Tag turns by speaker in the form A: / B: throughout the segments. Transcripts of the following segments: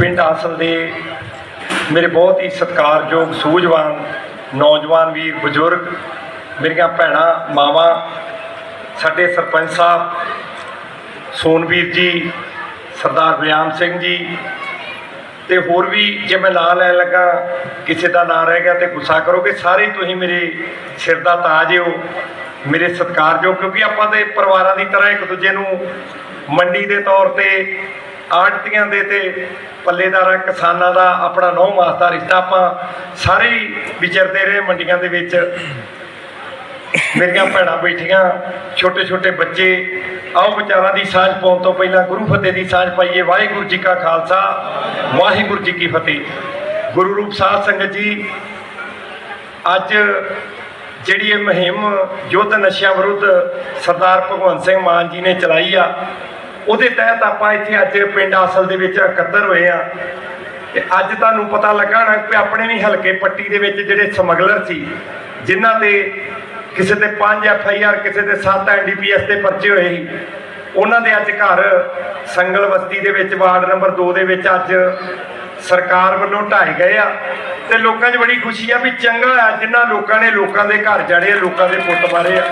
A: ਪਿੰਡ ਹਾਸਲ ਦੇ ਮੇਰੇ ਬਹੁਤ ਹੀ ਸਤਿਕਾਰਯੋਗ, ਸੂਝਵਾਨ ਨੌਜਵਾਨ ਵੀਰ, ਬਜ਼ੁਰਗ, ਮੇਰੀਆਂ ਭੈਣਾਂ, ਮਾਵਾਂ, ਸਾਡੇ ਸਰਪੰਚ ਸਾਹਿਬ, ਸੋਨਵੀਰ ਜੀ, ਸਰਦਾਰ ਬਿਆਮ ਸਿੰਘ ਜੀ ਤੇ ਹੋਰ ਵੀ ਜੇ ਮੈਂ ਨਾਂ ਲੈਣ ਲੱਗਾ, ਕਿਸੇ ਦਾ ਨਾਂ ਰਹਿ ਗਿਆ ਤੇ ਗੁੱਸਾ ਕਰੋਗੇ, ਸਾਰੇ ਤੁਸੀਂ ਮੇਰੇ ਸਿਰ ਦਾ ਤਾਜ ਹੋ, ਮੇਰੇ ਸਤਿਕਾਰਯੋਗ, ਕਿਉਂਕਿ ਆਪਾਂ ਦੇ ਪਰਿਵਾਰਾਂ ਦੀ ਤਰ੍ਹਾਂ ਇੱਕ ਦੂਜੇ ਨੂੰ ਮੰਡੀ ਦੇ ਤੌਰ ਤੇ ਆੜਤੀਆਂ ਦੇ ਤੇ ਪੱਲੇਦਾਰਾਂ, ਕਿਸਾਨਾਂ ਦਾ ਆਪਣਾ ਨੌ ਮਾਸ ਦਾ ਰਿਸ਼ਤਾ ਆਪਾਂ ਸਾਰੇ ਹੀ ਵਿਚਰਦੇ ਰਹੇ ਮੰਡੀਆਂ ਦੇ ਵਿੱਚ। ਮੇਰੀਆਂ ਭੈਣਾਂ ਬੈਠੀਆਂ ਛੋਟੇ ਛੋਟੇ ਬੱਚੇ, ਆਓ ਵਿਚਾਰਾਂ ਦੀ ਸਾਂਝ ਪਾਉਣ ਤੋਂ ਪਹਿਲਾਂ ਗੁਰੂ ਫਤਿਹ ਦੀ ਸਾਂਝ ਪਾਈਏ। ਵਾਹਿਗੁਰੂ ਜੀ ਕਾ ਖਾਲਸਾ, ਵਾਹਿਗੁਰੂ ਜੀ ਕੀ ਫਤਿਹ। ਗੁਰੂ ਰੂਪ ਸਾਧ ਸੰਗਤ ਜੀ, ਅੱਜ ਜਿਹੜੀ ਇਹ ਮੁਹਿੰਮ ਯੁੱਧ ਨਸ਼ਿਆਂ ਵਿਰੁੱਧ ਸਰਦਾਰ ਭਗਵੰਤ ਸਿੰਘ ਮਾਨ ਜੀ ਨੇ ਚਲਾਈ ਆ ਉਹਦੇ ਤਹਿਤ ਆਪਾਂ ਇੱਥੇ ਅੱਜ ਪਿੰਡ ਅਸਲ ਦੇ ਵਿੱਚ ਇਕੱਤਰ ਹੋਏ ਆ ਤੇ ਅੱਜ ਤੁਹਾਨੂੰ ਪਤਾ ਲੱਗਾ ਨਾ ਕਿ ਆਪਣੇ ਵੀ ਹਲਕੇ ਪੱਟੀ ਦੇ ਵਿੱਚ ਜਿਹੜੇ ਸਮਗਲਰ ਸੀ, ਜਿਨ੍ਹਾਂ ਤੇ ਕਿਸੇ ਤੇ 5 ਐਫ ਆਈ ਆਰ, ਕਿਸੇ ਤੇ 7 ਐਨ ਡੀ ਪੀ ਐਸ ਦੇ ਪਰਚੇ ਹੋਏ ਸੀ, ਉਹਨਾਂ ਦੇ ਅੱਜ ਘਰ ਸੰਗਲ ਬਸਤੀ ਦੇ ਵਿੱਚ ਵਾਰਡ ਨੰਬਰ 2 ਦੇ ਵਿੱਚ ਅੱਜ ਸਰਕਾਰ ਵੱਲੋਂ ਢਾਏ ਗਏ ਆ। ਤੇ ਲੋਕਾਂ 'ਚ ਬੜੀ ਖੁਸ਼ੀ ਆ ਵੀ ਚੰਗਾ ਆ, ਜਿਨ੍ਹਾਂ ਲੋਕਾਂ ਨੇ ਲੋਕਾਂ ਦੇ ਘਰ ਜੜੇ ਆ, ਲੋਕਾਂ ਦੇ ਪੁੱਤ ਮਾਰੇ ਆ।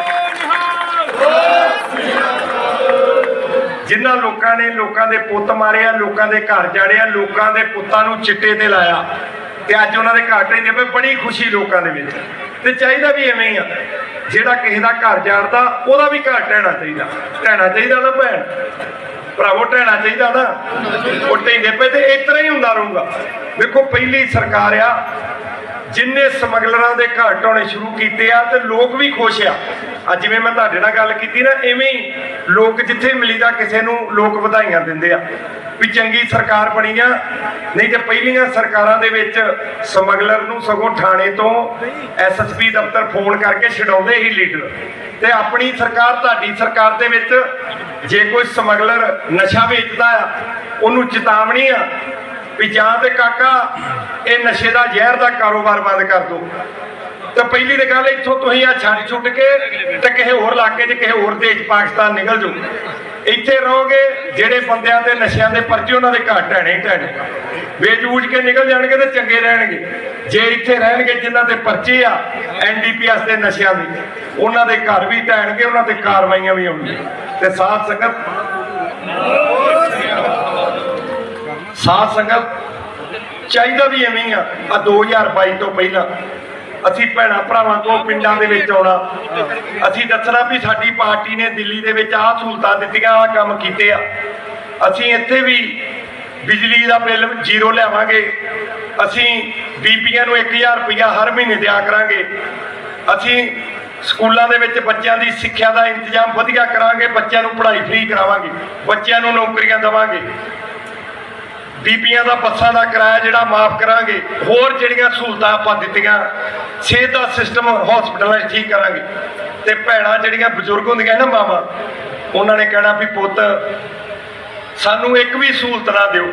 A: ਜਿਨ੍ਹਾਂ ਲੋਕਾਂ ਨੇ ਲੋਕਾਂ ਦੇ ਪੁੱਤ ਮਾਰਿਆ ਲੋਕਾਂ ਦੇ ਘਰ ਜਾੜੇ ਲੋਕਾਂ ਦੇ ਪੁੱਤਾਂ ਨੂੰ ਚਿੱਟੇ ਤੇ ਲਾਇਆ। ਤੇ ਅੱਜ ਉਹਨਾਂ ਦੇ ਘਰ ਢਹਿੰਦੇ ਪਏ, ਬੜੀ ਖੁਸ਼ੀ ਲੋਕਾਂ ਦੇ ਵਿੱਚ। ਤੇ ਚਾਹੀਦਾ ਵੀ ਐਵੇਂ ਹੀ ਆ। ਜਿਹੜਾ ਕਿਸੇ ਦਾ ਘਰ ਜਾੜਦਾ, ਉਹਦਾ ਵੀ ਘਰ ਢਹਿਣਾ ਚਾਹੀਦਾ। ਢਹਿਣਾ ਚਾਹੀਦਾ ਨਾ ਭੈਣ? ਭਰਾਵੋ ਢਹਿਣਾ ਚਾਹੀਦਾ ਨਾ। ਉਹ ਢਹਿੰਦੇ ਪਏ ਤੇ ਇਸ ਤਰ੍ਹਾਂ ਹੀ ਹੁੰਦਾ ਰਹੂਗਾ। ਵੇਖੋ ਪਹਿਲੀ ਸਰਕਾਰ ਆ, ਜਿੰਨੇ ਸਮਗਲਰਾਂ ਦੇ ਘਰ ਢਾਉਣੇ ਸ਼ੁਰੂ ਕੀਤੇ ਆ, ਤੇ ਲੋਕ ਵੀ ਖੁਸ਼ ਆ। ਅੱਜ ਜਿਵੇਂ ਮੈਂ ਤੁਹਾਡੇ ਨਾਲ ਗੱਲ ਕੀਤੀ ਨਾ, ਐਵੇਂ ਹੀ ਲੋਕ ਜਿੱਥੇ ਮਿਲੀਦਾ ਕਿਸੇ ਨੂੰ ਲੋਕ ਵਧਾਈਆਂ ਦਿੰਦੇ ਆ ਵੀ ਚੰਗੀ ਸਰਕਾਰ ਬਣੀ ਆ, ਨਹੀਂ ਤੇ ਪਹਿਲੀਆਂ ਸਰਕਾਰਾਂ ਦੇ ਵਿੱਚ ਸਮਗਲਰ ਨੂੰ ਸਗੋਂ ਥਾਣੇ ਤੋਂ ਐਸਐਸਪੀ ਦਫ਼ਤਰ ਫੋਨ ਕਰਕੇ ਛਡਾਉਂਦੇ ਹੀ ਲੀਡਰ। ਤੇ ਆਪਣੀ ਸਰਕਾਰ, ਤੁਹਾਡੀ ਸਰਕਾਰ ਦੇ ਵਿੱਚ ਜੇ ਕੋਈ ਸਮਗਲਰ ਨਸ਼ਾ ਵੇਚਦਾ ਆ, ਉਹਨੂੰ ਚੇਤਾਵਨੀ ਆ ਵੀ ਜਾਂ ਤੇ ਕਾਕਾ, ਇਹ ਨਸ਼ੇ ਦਾ ਜ਼ਹਿਰ ਦਾ ਕਾਰੋਬਾਰ ਬੰਦ ਕਰ ਦੋ। ਤਾਂ ਪਹਿਲੀ ਤੇ ਗੱਲ ਇੱਥੋਂ ਤੁਸੀਂ ਆ ਛੱਡ ਛੁੱਟ ਕੇ ਤੇ ਕਿਸੇ ਹੋਰ ਇਲਾਕੇ 'ਚ ਕਿਸੇ ਹੋਰ ਦੇਸ਼ ਪਾਕਿਸਤਾਨ ਨਿਕਲ ਜਾਓ ਇੱਥੇ ਰਹੋਗੇ, ਜਿਹੜੇ ਬੰਦਿਆਂ ਦੇ ਨਸ਼ਿਆਂ ਦੇ ਪਰਚੇ ਉਹਨਾਂ ਦੇ ਘਰ ਢਹਿਣੇ ਹੀ ਢਹਿਣੇ। ਵੇਚ-ਵੂਚ ਕੇ ਨਿਕਲ ਜਾਣਗੇ ਤੇ ਚੰਗੇ ਰਹਿਣਗੇ। ਜੇ ਇੱਥੇ ਰਹਿਣਗੇ ਜਿਨ੍ਹਾਂ ਦੇ ਪਰਚੇ ਆ ਐਨਡੀਪੀਐਸ ਦੇ ਨਸ਼ਿਆਂ ਦੇ, ਉਹਨਾਂ ਦੇ ਘਰ ਵੀ ਢਹਿਣਗੇ, ਉਹਨਾਂ ਤੇ ਕਾਰਵਾਈਆਂ ਵੀ ਹੋਣਗੀਆਂ। ਤੇ ਸਾਥ ਸੰਗਤ ਸਾਥ ਸੰਗਤ, ਚਾਹੀਦਾ ਵੀ ਐਵੇਂ ਹੀ ਆ। ਆ 2022 ਤੋਂ ਪਹਿਲਾਂ ਅਸੀਂ ਭੈਣਾਂ ਭਰਾਵਾਂ ਤੋਂ ਪਿੰਡਾਂ ਦੇ ਵਿੱਚ ਆਉਣਾ। ਅਸੀਂ ਦੱਸਣਾ ਵੀ ਸਾਡੀ ਪਾਰਟੀ ਨੇ ਦਿੱਲੀ ਦੇ ਵਿੱਚ ਆਹ ਸਹੂਲਤਾਂ ਦਿੱਤੀਆਂ, ਆਹ ਕੰਮ ਕੀਤੇ ਆ। ਅਸੀਂ ਇੱਥੇ ਵੀ ਬਿਜਲੀ ਦਾ ਬਿੱਲ ਜ਼ੀਰੋ ਲਿਆਵਾਂਗੇ। ਅਸੀਂ ਬੀਬੀਆਂ ਨੂੰ 1000 ਰੁਪਇਆ ਹਰ ਮਹੀਨੇ ਦਿਆ ਕਰਾਂਗੇ। ਅਸੀਂ ਸਕੂਲਾਂ ਦੇ ਵਿੱਚ ਬੱਚਿਆਂ ਦੀ ਸਿੱਖਿਆ ਦਾ ਇੰਤਜ਼ਾਮ ਵਧੀਆ ਕਰਾਂਗੇ, ਬੱਚਿਆਂ ਨੂੰ ਪੜ੍ਹਾਈ ਫ੍ਰੀ ਕਰਾਵਾਂਗੇ, ਬੱਚਿਆਂ ਨੂੰ ਨੌਕਰੀਆਂ ਦੇਵਾਂਗੇ। ਬੀਬੀਆਂ ਦਾ ਬੱਸਾਂ ਦਾ ਕਿਰਾਇਆ ਜਿਹੜਾ ਮਾਫ ਕਰਾਂਗੇ, ਹੋਰ ਜਿਹੜੀਆਂ ਸਹੂਲਤਾਂ ਆਪਾਂ ਦਿੱਤੀਆਂ, ਸਿਹਤ ਦਾ ਸਿਸਟਮ ਹਸਪੀਟਲਾਂ 'ਚ ਠੀਕ ਕਰਾਂਗੇ। ਤੇ ਭੈਣਾਂ ਜਿਹੜੀਆਂ ਬਜ਼ੁਰਗ ਹੁੰਦੀਆਂ ਨਾ ਮਾਵਾਂ, ਉਹਨਾਂ ਨੇ ਕਹਿਣਾ ਵੀ ਪੁੱਤ, ਸਾਨੂੰ ਇੱਕ ਵੀ ਸਹੂਲਤ ਨਾ ਦਿਓ।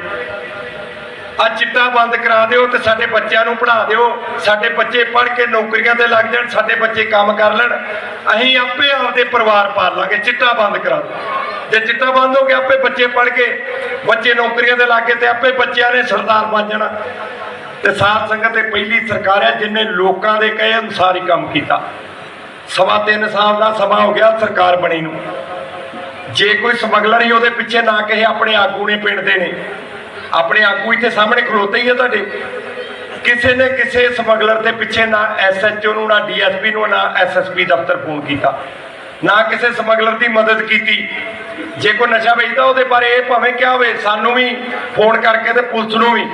A: ਆ ਚਿੱਟਾ ਬੰਦ ਕਰਾ ਦਿਓ ਤੇ ਸਾਡੇ ਬੱਚਿਆਂ ਨੂੰ ਪੜ੍ਹਾ ਦਿਓ। ਸਾਡੇ ਬੱਚੇ ਪੜ੍ਹ ਕੇ ਨੌਕਰੀਆਂ ਤੇ ਲੱਗ ਜਾਣ, ਸਾਡੇ ਬੱਚੇ ਕੰਮ ਕਰ ਲੈਣ। ਅਸੀਂ ਆਪੇ ਆਪਦੇ ਪਰਿਵਾਰ ਪਾਲ ਲਾਂਗੇ, ਚਿੱਟਾ ਬੰਦ ਕਰਾ ਦਿਓ। ਜੇ ਚਿੱਟਾ ਬੰਦ ਹੋ ਗਿਆ, ਆਪੇ ਬੱਚੇ ਪੜ੍ਹ ਕੇ ਬੱਚੇ ਨੌਕਰੀਆਂ ਤੇ ਲੱਗ ਗਏ ਤੇ ਆਪੇ ਬੱਚਿਆਂ ਨੇ ਸਰਦਾਰ ਬਣ ਜਾਣਾ। ਤੇ ਸਾਧ ਸੰਗਤ ਤੇ ਪਹਿਲੀ ਸਰਕਾਰ ਹੈ ਜਿਨੇ ਲੋਕਾਂ ਦੇ ਕਹੇ ਅਨੁਸਾਰ ਹੀ ਕੰਮ ਕੀਤਾ। ਸਵਾ ਤਿੰਨ ਸਾਲ ਦਾ ਸਮਾਂ ਹੋ ਗਿਆ ਸਰਕਾਰ ਬਣੀ ਨੂੰ। ਜੇ ਕੋਈ ਸਮਗਲਰ ਹੀ ਉਹਦੇ ਪਿੱਛੇ ਨਾ ਕਹੇ, ਆਪਣੇ ਆਗੂ ਨੇ ਪਿੰਡ ਦੇ ਨੇ। ਆਪਣੇ ਆਗੂ ਇੱਥੇ ਸਾਹਮਣੇ ਖਲੋਤੇ ਹੀ ਆ ਤੁਹਾਡੇ। ਕਿਸੇ ਨੇ ਕਿਸੇ ਸਮਗਲਰ ਦੇ ਪਿੱਛੇ ਨਾ ਐਸਐਚਓ ਨੂੰ, ਨਾ ਡੀਐਸਪੀ ਨੂੰ, ਨਾ ਐਸਐਸਪੀ ਦਫ਼ਤਰ ਫੋਨ ਕੀਤਾ। ਨਾ ਕਿਸੇ ਸਮਗਲਰ ਦੀ ਮਦਦ ਕੀਤੀ। ਜੇ ਕੋਈ ਨਸ਼ਾ ਵੇਚਦਾ ਉਹਦੇ ਬਾਰੇ ਇਹ ਭਾਵੇਂ ਕਿਹਾ ਹੋਵੇ, ਸਾਨੂੰ ਵੀ ਫੋਨ ਕਰਕੇ ਤੇ ਪੁਲਿਸ ਨੂੰ ਵੀ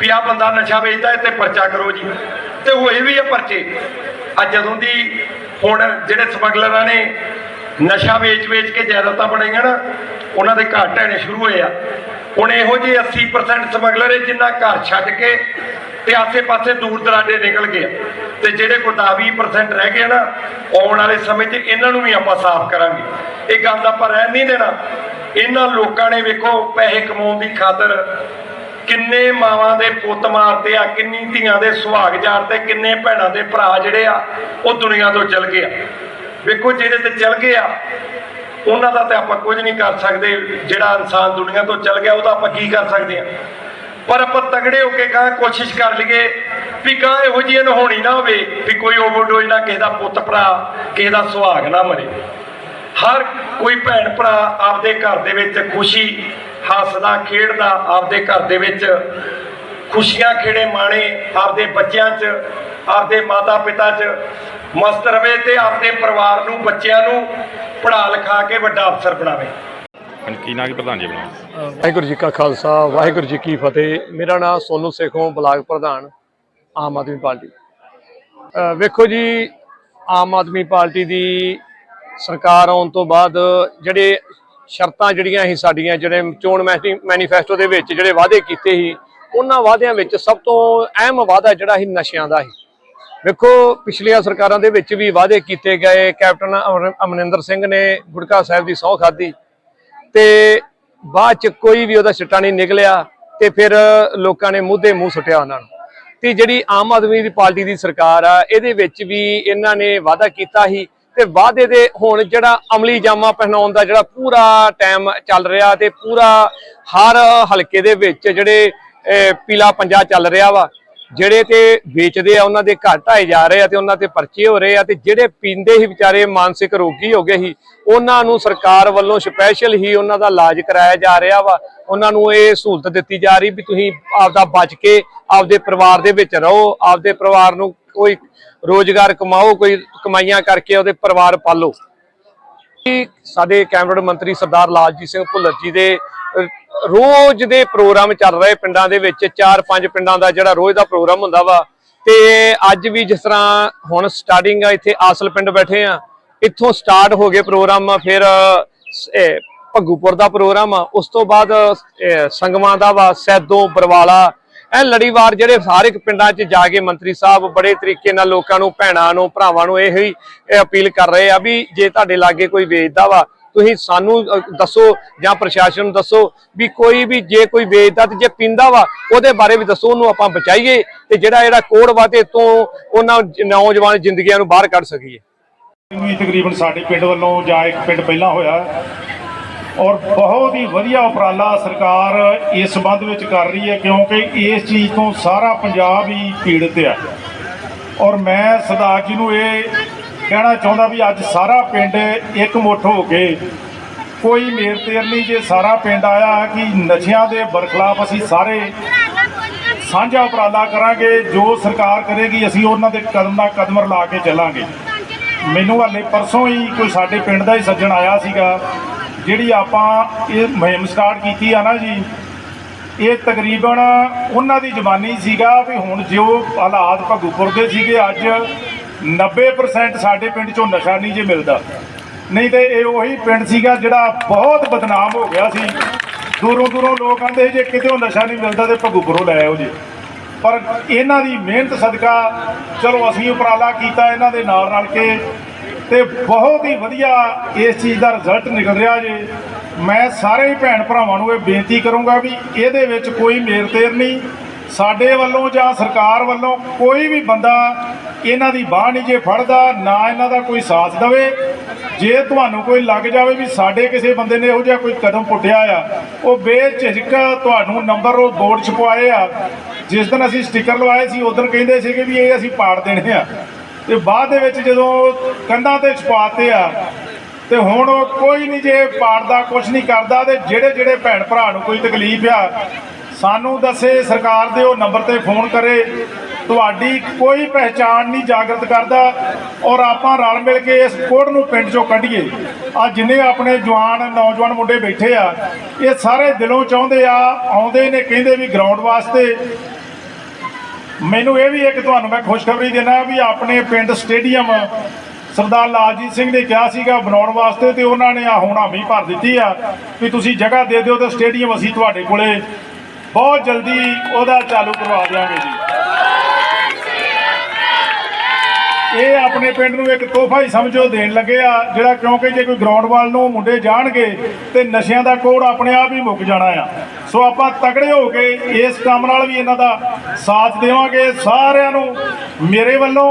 A: ਵੀ ਆਹ ਬੰਦਾ ਨਸ਼ਾ ਵੇਚਦਾ ਇਹ ਤੇ ਪਰਚਾ ਕਰੋ ਜੀ। ਤੇ ਹੋਏ ਵੀ ਆ ਪਰਚੇ। ਅੱਜ ਜਦੋਂ ਦੀ ਹੁਣ ਜਿਹੜੇ ਸਮਗਲਰਾਂ ਨੇ ਨਸ਼ਾ ਵੇਚ-ਵੇਚ ਕੇ ਜਾਇਦਾਦਾਂ ਬਣਾਈਆਂ ਨਾ, ਉਹਨਾਂ ਦੇ ਘਰ ਢਹਿਣੇ ਸ਼ੁਰੂ ਹੋਏ ਆ। ਹੁਣ ਇਹੋ ਜਿਹੇ 80% ਸਮਗਲਰ ਹੈ ਜਿਨ੍ਹਾਂ ਘਰ ਛੱਡ ਕੇ ਤੇ ਆਸੇ-ਪਾਸੇ ਦੂਰ ਦਰਾਡੇ ਨਿਕਲ ਗਏ ਆ। ਤੇ ਜਿਹੜੇ ਕੋਈ 10-20% ਰਹਿ ਗਏ ਨਾ, ਆਉਣ ਵਾਲੇ ਸਮੇਂ 'ਚ ਇਹਨਾਂ ਨੂੰ ਵੀ ਆਪਾਂ ਸਾਫ਼ ਕਰਾਂਗੇ। ਇਹ ਗੱਲ ਦਾ ਆਪਾਂ ਰਹਿਣ ਨਹੀਂ ਦੇਣਾ। ਇਹਨਾਂ ਲੋਕਾਂ ਨੇ ਵੇਖੋ, ਪੈਸੇ ਕਮਾਉਣ ਦੀ ਖਾਤਰ ਕਿੰਨੇ ਮਾਵਾਂ ਦੇ ਪੁੱਤ ਮਾਰਦੇ ਆ, ਕਿੰਨੀ ਧੀਆਂ ਦੇ ਸੁਹਾਗ ਜਾਰਦੇ ਕਿੰਨੇ ਭੈਣਾਂ ਦੇ ਭਰਾ ਜਿਹੜੇ ਆ, ਉਹ ਦੁਨੀਆ ਤੋਂ ਚਲ ਗਏ ਆ। ਵੇਖੋ ਜਿਹੜੇ ਤੇ ਚਲ ਗਏ ਆ, ਉਹਨਾਂ ਦਾ ਤੇ ਆਪਾਂ ਕੁਝ ਨਹੀਂ ਕਰ ਸਕਦੇ। ਜਿਹੜਾ ਇਨਸਾਨ ਦੁਨੀਆ ਤੋਂ ਚਲ ਗਿਆ ਉਹਦਾ ਆਪਾਂ ਕੀ ਕਰ ਸਕਦੇ ਆ? ਪਰ ਆਪਾਂ ਤਗੜੇ ਹੋ ਕੇ ਕਹਾਂ ਕੋਸ਼ਿਸ਼ ਕਰ ਲਈਏ ਵੀ ਕਹਾਂ ਇਹੋ ਜਿਹੀ ਅਨਹੋਣੀ ਨਾ ਹੋਵੇ ਵੀ ਕੋਈ ਓਵਰਡੋਜ਼ ਨਾ ਕਿਸੇ ਦਾ ਪੁੱਤ ਭਰਾ, ਕਿਸੇ ਦਾ ਸੁਹਾਗ ਨਾ ਮਰੇ। ਹਰ ਕੋਈ ਭੈਣ ਭਰਾ ਆਪਦੇ ਘਰ ਦੇ ਵਿੱਚ ਖੁਸ਼ੀ ਹੱਸਦਾ, ਖੇਡਦਾ, ਆਪਦੇ ਘਰ ਦੇ ਵਿੱਚ ਖੁਸ਼ੀਆਂ ਖੇੜੇ ਮਾਣੇ, ਆਪਦੇ ਬੱਚਿਆਂ 'ਚ, ਆਪਦੇ ਮਾਤਾ ਪਿਤਾ 'ਚ ਮਸਤ ਰਵੇ ਤੇ ਆਪਣੇ ਪਰਿਵਾਰ ਨੂੰ, ਬੱਚਿਆਂ ਨੂੰ ਪੜ੍ਹਾ ਲਿਖਾ ਕੇ ਵੱਡਾ ਅਫਸਰ ਬਣਾਵੇ।
B: ਹਾਂਜੀ, ਕੀ ਨਾਂ ਕੀ ਪ੍ਰਧਾਨ ਜੀ ਬਣਾਓ
C: ਵਾਹਿਗੁਰੂ ਜੀ ਕਾ ਖਾਲਸਾ, ਵਾਹਿਗੁਰੂ ਜੀ ਕੀ ਫਤਿਹ। ਮੇਰਾ ਨਾਮ ਸੋਨੂ ਸੇਖੋਂ, ਬਲਾਕ ਪ੍ਰਧਾਨ, ਆਮ ਆਦਮੀ ਪਾਰਟੀ। ਅਹ ਵੇਖੋ ਜੀ, ਆਮ ਆਦਮੀ ਪਾਰਟੀ ਦੀ ਸਰਕਾਰ ਆਉਣ ਤੋਂ ਬਾਅਦ ਜਿਹੜੇ ਸ਼ਰਤਾਂ ਜਿਹੜੀਆਂ ਸੀ ਸਾਡੀਆਂ, ਜਿਹੜੇ ਚੋਣ ਮੈਨੀ- ਮੈਨੀਫੈਸਟੋ ਦੇ ਵਿੱਚ ਜਿਹੜੇ ਵਾਅਦੇ ਕੀਤੇ ਸੀ, ਉਹਨਾਂ ਵਾਅਦਿਆਂ ਵਿੱਚ ਸਭ ਤੋਂ ਅਹਿਮ ਵਾਅਦਾ ਜਿਹੜਾ ਸੀ ਨਸ਼ਿਆਂ ਦਾ ਸੀ। ਵੇਖੋ, ਪਿਛਲੀਆਂ ਸਰਕਾਰਾਂ ਦੇ ਵਿੱਚ ਵੀ ਵਾਅਦੇ ਕੀਤੇ ਗਏ। ਕੈਪਟਨ ਅਮਰ- ਅਮਰਿੰਦਰ ਸਿੰਘ ਨੇ ਗੁਟਕਾ ਸਾਹਿਬ ਦੀ ਸਹੁੰ ਖਾਧੀ। ਤੇ ਬਾਅਦ ਚ ਕੋਈ ਵੀ ਉਹਦਾ ਸਿੱਟਾ ਨਹੀਂ ਨਿਕਲਿਆ ਤੇ ਫਿਰ ਲੋਕਾਂ ਨੇ ਮੂੰਹ ਮੂੰਹ ਸੁੱਟਿਆ ਉਹਨਾਂ ਨੂੰ। ਤੇ ਜਿਹੜੀ ਆਮ ਆਦਮੀ ਦੀ ਪਾਰਟੀ ਦੀ ਸਰਕਾਰ ਆ, ਇਹਦੇ ਵਿੱਚ ਵੀ ਇਹਨਾਂ ਨੇ ਵਾਅਦਾ ਕੀਤਾ ਸੀ ਤੇ ਵਾਅਦੇ ਦੇ ਹੁਣ ਜਿਹੜਾ ਅਮਲੀ ਜਾਮਾ ਪਹਿਨਾਉਣ ਦਾ ਜਿਹੜਾ ਪੂਰਾ ਟਾਈਮ ਚੱਲ ਰਿਹਾ ਤੇ ਪੂਰਾ ਹਰ ਹਲਕੇ ਦੇ ਵਿੱਚ ਜਿਹੜੇ ਪੀਲਾ ਪੰਜਾ ਚੱਲ ਰਿਹਾ ਵਾ ਜਿਹੜੇ ਤੇ ਵੇਚਦੇ ਆ, ਉਹਨਾਂ ਦੇ ਘਰ ਢਾਏ ਜਾ ਰਹੇ ਆ ਤੇ ਉਹਨਾਂ ਤੇ ਪਰਚੇ ਹੋ ਰਹੇ ਆ ਤੇ ਜਿਹੜੇ ਪੀਂਦੇ ਹੀ ਵਿਚਾਰੇ ਮਾਨਸਿਕ ਰੋਗੀ ਹੋ ਗਏ ਸੀ, ਉਹਨਾਂ ਨੂੰ ਸਰਕਾਰ ਵੱਲੋਂ ਸਪੈਸ਼ਲ ਹੀ ਉਹਨਾਂ ਦਾ ਇਲਾਜ ਕਰਾਇਆ ਜਾ ਰਿਹਾ ਵਾ। ਉਹਨਾਂ ਨੂੰ ਇਹ ਸਹੂਲਤ ਦਿੱਤੀ ਜਾ ਰਹੀ ਵੀ ਤੁਸੀਂ ਆਪਦਾ ਬਚ ਕੇ ਆਪਦੇ ਪਰਿਵਾਰ ਦੇ ਵਿੱਚ ਰਹੋ, ਆਪਦੇ ਪਰਿਵਾਰ ਨੂੰ ਕੋਈ ਰੋਜ਼ਗਾਰ ਕਮਾਓ, ਕੋਈ ਕਮਾਈਆਂ ਕਰਕੇ ਉਹਦੇ ਪਰਿਵਾਰ ਪਾਲੋ। ਸਾਡੇ ਕੈਬਨਿਟ ਮੰਤਰੀ ਸਰਦਾਰ ਲਾਲਜੀਤ ਸਿੰਘ ਭੁੱਲਰ ਜੀ ਦੇ ਰੋਜ਼ ਦੇ ਪ੍ਰੋਗਰਾਮ ਚੱਲ ਰਹੇ ਪਿੰਡਾਂ ਦੇ ਵਿੱਚ, ਚਾਰ ਪੰਜ ਪਿੰਡਾਂ ਦਾ ਜਿਹੜਾ ਰੋਜ਼ ਦਾ ਪ੍ਰੋਗਰਾਮ ਹੁੰਦਾ ਵਾ। ਤੇ ਅੱਜ ਵੀ ਜਿਸ ਤਰ੍ਹਾਂ ਹੁਣ ਸਟਾਰਟਿੰਗ ਆ, ਇੱਥੇ ਆਸਲ ਪਿੰਡ ਬੈਠੇ ਆ। ਇੱਥੋਂ ਸਟਾਰਟ ਹੋ ਗਏ ਪ੍ਰੋਗਰਾਮ, ਫਿਰ ਭੱਗੂਪੁਰ ਦਾ ਪ੍ਰੋਗਰਾਮ ਆ। ਉਸ ਤੋਂ ਬਾਅਦ ਸੰਗਮਾਂ ਦਾ ਵਾ, ਸੈਦੋਂ, ਬਰਵਾਲਾ, ਇਹ ਲੜੀਵਾਰ ਜਿਹੜੇ ਸਾਰੇ ਪਿੰਡਾਂ 'ਚ ਜਾ ਕੇ ਮੰਤਰੀ ਸਾਹਿਬ ਬੜੇ ਤਰੀਕੇ ਨਾਲ ਲੋਕਾਂ ਨੂੰ, ਭੈਣਾਂ ਨੂੰ, ਭਰਾਵਾਂ ਨੂੰ ਇਹ ਹੀ ਇਹ ਅਪੀਲ ਕਰ ਰਹੇ ਆ ਵੀ ਜੇ ਤੁਹਾਡੇ ਲਾਗੇ ਕੋਈ ਵੇਚਦਾ ਵਾ ਤੁਸੀਂ ਸਾਨੂੰ ਦੱਸੋ ਜਾਂ ਪ੍ਰਸ਼ਾਸਨ ਨੂੰ ਦੱਸੋ ਵੀ ਕੋਈ ਵੀ ਜੇ ਕੋਈ ਵੇਚਦਾ ਤੇ ਜੇ ਪੀਂਦਾ ਵਾ, ਉਹਦੇ ਬਾਰੇ ਵੀ ਦੱਸੋ, ਉਹਨੂੰ ਆਪਾਂ ਬਚਾਈਏ ਤੇ ਜਿਹੜਾ ਜਿਹੜਾ ਕੋੜ ਵਾ ਤੇ ਤੋਂ ਉਹਨਾਂ ਨੌਜਵਾਨ ਜ਼ਿੰਦਗੀਆਂ ਨੂੰ ਬਾਹਰ ਕੱਢ ਸਕੀਏ।
D: ਵੀ ਤਕਰੀਬਨ ਸਾਡੇ ਪਿੰਡ ਵੱਲੋਂ ਜਾਂ ਇੱਕ ਪਿੰਡ ਪਹਿਲਾਂ ਹੋਇਆ ਔਰ ਬਹੁਤ ਹੀ ਵਧੀਆ ਉਪਰਾਲਾ ਸਰਕਾਰ ਇਸ ਸੰਬੰਧ ਵਿੱਚ ਕਰ ਰਹੀ ਹੈ ਕਿਉਂਕਿ ਇਸ ਚੀਜ਼ ਤੋਂ ਸਾਰਾ ਪੰਜਾਬ ਹੀ ਪੀੜਤ ਹੈ ਔਰ ਮੈਂ ਸਰਦਾਰ ਜੀ ਨੂੰ ਇਹ ਕਹਿਣਾ ਚਾਹੁੰਦਾ ਵੀ ਅੱਜ ਸਾਰਾ ਪਿੰਡ ਇੱਕ ਮੁੱਠ ਹੋ ਕੇ ਕੋਈ ਮੇਰ ਤੇਰ ਨਹੀਂ, ਜੇ ਸਾਰਾ ਪਿੰਡ ਆਇਆ ਕਿ ਨਸ਼ਿਆਂ ਦੇ ਬਰਖਲਾਫ ਅਸੀਂ ਸਾਰੇ ਸਾਂਝਾ ਉਪਰਾਲਾ ਕਰਾਂਗੇ, ਜੋ ਸਰਕਾਰ ਕਰੇਗੀ, ਅਸੀਂ ਉਹਨਾਂ ਦੇ ਕਦਮ ਦਾ ਕਦਮ ਰਲਾ ਕੇ ਚੱਲਾਂਗੇ। ਮੈਨੂੰ ਹਾਲੇ ਪਰਸੋਂ ਹੀ ਕੋਈ ਸਾਡੇ ਪਿੰਡ ਦਾ ਹੀ ਸੱਜਣ ਆਇਆ ਸੀਗਾ, ਜਿਹੜੀ ਆਪਾਂ ਇਹ ਮੁਹਿੰਮ ਸਟਾਰਟ ਕੀਤੀ ਆ ਨਾ ਜੀ, ਇਹ ਤਕਰੀਬਨ ਉਹਨਾਂ ਦੀ ਜ਼ਬਾਨੀ ਸੀਗਾ ਵੀ ਹੁਣ ਜੋ ਹਾਲਾਤ ਭਗੂਪੁਰ ਦੇ ਸੀਗੇ ਅੱਜ 90% ਸਾਡੇ ਪਿੰਡ ਚੋਂ ਨਸ਼ਾ ਨਹੀਂ ਜੇ ਮਿਲਦਾ। ਨਹੀਂ ਤੇ ਇਹ ਉਹੀ ਪਿੰਡ ਸੀਗਾ ਜਿਹੜਾ ਬਹੁਤ ਬਦਨਾਮ ਹੋ ਗਿਆ ਸੀ। ਦੂਰੋਂ ਦੂਰੋਂ ਲੋਕ ਆਂਦੇ ਜੇ ਕਿਤੇ ਨਸ਼ਾ ਨਹੀਂ ਮਿਲਦਾ ਤੇ ਭਗੂਪੁਰੋਂ ਲੈ ਆਓ ਜੀ। ਪਰ ਇਹਨਾਂ ਦੀ ਮਿਹਨਤ ਸਦਕਾ, ਚਲੋ ਅਸੀਂ ਉਪਰਾਲਾ ਕੀਤਾ ਇਹਨਾਂ ਦੇ ਨਾਲ ਰਲ ਕੇ ਤੇ ਬਹੁਤ ਹੀ ਵਧੀਆ ਇਸ ਚੀਜ਼ ਦਾ ਰਿਜ਼ਲਟ ਨਿਕਲ ਰਿਹਾ ਜੇ। ਮੈਂ ਸਾਰੇ ਹੀ ਭੈਣ ਭਰਾਵਾਂ ਨੂੰ ਇਹ ਬੇਨਤੀ ਕਰੂੰਗਾ ਵੀ ਇਹਦੇ ਵਿੱਚ ਕੋਈ ਮੇਰ ਤੇਰ ਨਹੀਂ। ਸਾਡੇ ਵੱਲੋਂ ਜਾਂ ਸਰਕਾਰ ਵੱਲੋਂ ਕੋਈ ਵੀ ਬੰਦਾ ਇਹਨਾਂ ਦੀ ਬਾਹ ਨਹੀਂ ਜੇ ਫੜਦਾ, ਨਾ ਇਹਨਾਂ ਦਾ ਕੋਈ ਸਾਥ ਦੇਵੇ। ਜੇ ਤੁਹਾਨੂੰ ਕੋਈ ਲੱਗ ਜਾਵੇ ਵੀ ਸਾਡੇ ਕਿਸੇ ਬੰਦੇ ਨੇ ਇਹੋ ਜਿਹਾ ਕੋਈ ਕਦਮ ਪੁੱਟਿਆ ਆ, ਉਹ ਬੇਝਿਜਕ ਤੁਹਾਨੂੰ ਨੰਬਰ ਉਹ ਬੋਰਡ ਛਪਵਾਏ ਆ। ਜਿਸ ਦਿਨ ਅਸੀਂ ਸਟicker ਲਵਾਏ ਸੀ ਉਦੋਂ ਕਹਿੰਦੇ ਸੀਗੇ ਵੀ ਇਹ ਅਸੀਂ ਪਾੜ ਦੇਣੇ ਆ। ਤੇ ਬਾਅਦ ਦੇ ਵਿੱਚ ਜਦੋਂ ਕੰਧਾਂ ਤੇ ਛਪਾਤੇ ਆ, ਤੇ ਹੁਣ ਉਹ ਕੋਈ ਨਹੀਂ ਜੇ ਪਾੜਦਾ ਕੁਝ ਨਹੀਂ ਕਰਦਾ, ਤੇ ਜਿਹੜੇ ਜਿਹੜੇ ਭੈਣ ਭਰਾ ਨੂੰ ਕੋਈ ਤਕਲੀਫ ਆ, ਸਾਨੂੰ ਦੱਸੇ ਸਰਕਾਰ ਦੇ ਉਹ ਨੰਬਰ ਤੇ ਫੋਨ ਕਰੇ। ਤੁਹਾਡੀ ਕੋਈ ਪਹਿਚਾਣ ਨਹੀਂ ਜਾਗਰਤ ਕਰਦਾ ਔਰ ਆਪਾਂ ਰਲ ਮਿਲ ਕੇ ਇਸ ਕੋੜ ਨੂੰ ਪਿੰਡ ਚੋਂ ਕੱਢੀਏ। ਆ ਜਿੰਨੇ ਆਪਣੇ ਜਵਾਨ ਨੌਜਵਾਨ ਮੁੰਡੇ ਬੈਠੇ ਆ, ਇਹ ਸਾਰੇ ਦਿਲੋਂ ਚਾਹੁੰਦੇ ਆ, ਆਉਂਦੇ ਨੇ, ਕਹਿੰਦੇ ਵੀ ਗਰਾਊਂਡ ਵਾਸਤੇ। ਮੈਨੂੰ ਇਹ ਵੀ ਇੱਕ ਤੁਹਾਨੂੰ ਮੈਂ ਖੁਸ਼ਖਬਰੀ ਦੇਣਾ ਵੀ ਆਪਣੇ ਪਿੰਡ ਸਟੇਡੀਅਮ ਸਰਦਾਰ ਲਾਲਜੀਤ ਸਿੰਘ ਨੇ ਕਿਹਾ ਸੀਗਾ ਬਣਾਉਣ ਵਾਸਤੇ ਤੇ ਉਹਨਾਂ ਨੇ ਆ ਹੁਣ ਹਾਮੀ ਭਰ ਦਿੱਤੀ ਆ ਵੀ ਤੁਸੀਂ ਜਗ੍ਹਾ ਦੇ ਦਿਓ ਤੇ ਸਟੇਡੀਅਮ ਅਸੀਂ ਤੁਹਾਡੇ ਕੋਲੇ। ਬਹੁਤ ਜਲਦੀ ਉਹਦਾ ਚਾਲੂ ਕਰਵਾ ਦਿਆਂਗੇ ਜੀ। ਇਹ ਆਪਣੇ ਪਿੰਡ ਨੂੰ ਇੱਕ ਤੋਹਫਾ ਹੀ ਸਮਝੋ ਦੇਣ ਲੱਗੇ ਆ, ਜਿਹੜਾ ਕਿਉਂਕਿ ਜੇ ਕੋਈ ਗਰਾਊਂਡ ਵਾਲ ਨੂੰ ਮੁੰਡੇ ਜਾਣਗੇ ਤੇ ਨਸ਼ਿਆਂ ਦਾ ਕੋੜ ਆਪਣੇ ਆਪ ਹੀ ਮੁੱਕ ਜਾਣਾ ਆ। ਸੋ ਆਪਾਂ ਤਕੜੇ ਹੋ ਕੇ ਇਸ ਕੰਮ ਨਾਲ ਵੀ ਇਹਨਾਂ ਦਾ ਸਾਥ ਦੇਵਾਂਗੇ। ਸਾਰਿਆਂ ਨੂੰ ਮੇਰੇ ਵੱਲੋਂ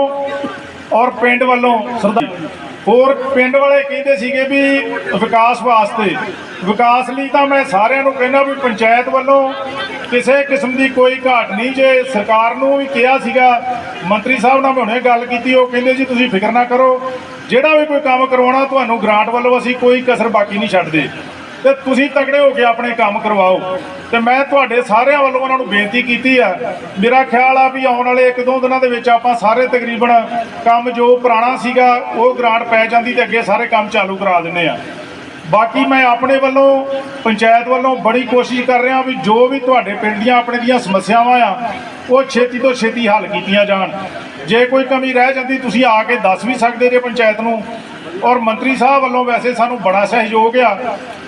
D: ਔਰ ਪਿੰਡ ਵੱਲੋਂ ਸਰਦਾਰ ਹੋਰ ਪਿੰਡ ਵਾਲੇ ਕਹਿੰਦੇ ਸੀਗੇ ਵੀ ਵਿਕਾਸ ਵਾਸਤੇ। ਵਿਕਾਸ ਲਈ ਤਾਂ ਮੈਂ ਸਾਰਿਆਂ ਨੂੰ ਕਹਿੰਦਾ ਵੀ ਪੰਚਾਇਤ ਵੱਲੋਂ ਕਿਸੇ ਕਿਸਮ ਦੀ ਕੋਈ ਘਾਟ ਨਹੀਂ। ਜੇ ਸਰਕਾਰ ਨੂੰ ਵੀ ਕਿਹਾ ਸੀਗਾ, ਮੰਤਰੀ ਸਾਹਿਬ ਨਾਲ ਮੈਂ ਹੁਣੇ ਗੱਲ ਕੀਤੀ, ਉਹ ਕਹਿੰਦੇ ਜੀ, ਤੁਸੀਂ ਫਿਕਰ ਨਾ ਕਰੋ। ਜਿਹੜਾ ਵੀ ਕੋਈ ਕੰਮ ਕਰਵਾਉਣਾ, ਤੁਹਾਨੂੰ ਗ੍ਰਾਂਟ ਵੱਲੋਂ ਅਸੀਂ ਕੋਈ ਕਸਰ ਬਾਕੀ ਨਹੀਂ ਛੱਡਦੇ। ਤੇ ਤੁਸੀਂ ਤਕੜੇ ਹੋ ਕੇ ਆਪਣੇ ਕੰਮ ਕਰਵਾਓ। ਤੇ ਮੈਂ ਤੁਹਾਡੇ ਸਾਰਿਆਂ ਵੱਲੋਂ ਉਹਨਾਂ ਨੂੰ ਬੇਨਤੀ ਕੀਤੀ ਆ। ਮੇਰਾ ਖਿਆਲ ਆ ਵੀ ਆਉਣ ਵਾਲੇ ਇੱਕ ਦੋ ਦਿਨਾਂ ਦੇ ਵਿੱਚ ਆਪਾਂ ਸਾਰੇ ਤਕਰੀਬਨ ਕੰਮ ਜੋ ਪੁਰਾਣਾ ਸੀਗਾ, ਉਹ ਗ੍ਰਾਂਟ ਪੈ ਜਾਂਦੀ ਤੇ ਅੱਗੇ ਸਾਰੇ ਕੰਮ ਚਾਲੂ ਕਰਾ ਦਿੰਨੇ ਆ। ਬਾਕੀ ਮੈਂ ਆਪਣੇ ਵੱਲੋਂ, ਪੰਚਾਇਤ ਵੱਲੋਂ ਬੜੀ ਕੋਸ਼ਿਸ਼ ਕਰ ਰਿਹਾ ਵੀ ਜੋ ਵੀ ਤੁਹਾਡੇ ਪਿੰਡ ਦੀਆਂ ਆਪਣੇ ਦੀਆਂ ਸਮੱਸਿਆਵਾਂ ਆ, ਉਹ ਛੇਤੀ ਤੋਂ ਛੇਤੀ ਹੱਲ ਕੀਤੀਆਂ ਜਾਣ। ਜੇ ਕੋਈ ਕਮੀ ਰਹਿ ਜਾਂਦੀ, ਤੁਸੀਂ ਆ ਕੇ ਦੱਸ ਵੀ ਸਕਦੇ ਜੇ ਪੰਚਾਇਤ ਨੂੰ। ਔਰ ਮੰਤਰੀ ਸਾਹਿਬ ਵੱਲੋਂ ਵੈਸੇ ਸਾਨੂੰ ਬੜਾ ਸਹਿਯੋਗ ਆ।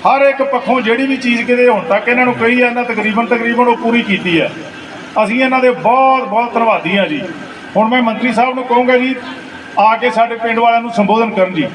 D: ਹਰ ਇੱਕ ਪੱਖੋਂ ਜਿਹੜੀ ਵੀ ਚੀਜ਼ ਕਿਤੇ ਹੁਣ ਤੱਕ ਇਹਨਾਂ ਨੂੰ ਕਹੀ ਆ, ਇਹਨਾਂ ਤਕਰੀਬਨ ਤਕਰੀਬਨ ਉਹ ਪੂਰੀ ਕੀਤੀ ਹੈ ਅਸੀਂ ਇਹਨਾਂ ਦੇ ਬਹੁਤ ਬਹੁਤ ਧੰਨਵਾਦੀ ਹਾਂ ਜੀ। ਹੁਣ ਮੈਂ ਮੰਤਰੀ ਸਾਹਿਬ ਨੂੰ ਕਹੂੰਗਾ ਜੀ, ਆ ਕੇ ਸਾਡੇ ਪਿੰਡ ਵਾਲਿਆਂ ਨੂੰ ਸੰਬੋਧਨ ਕਰਨ ਜੀ।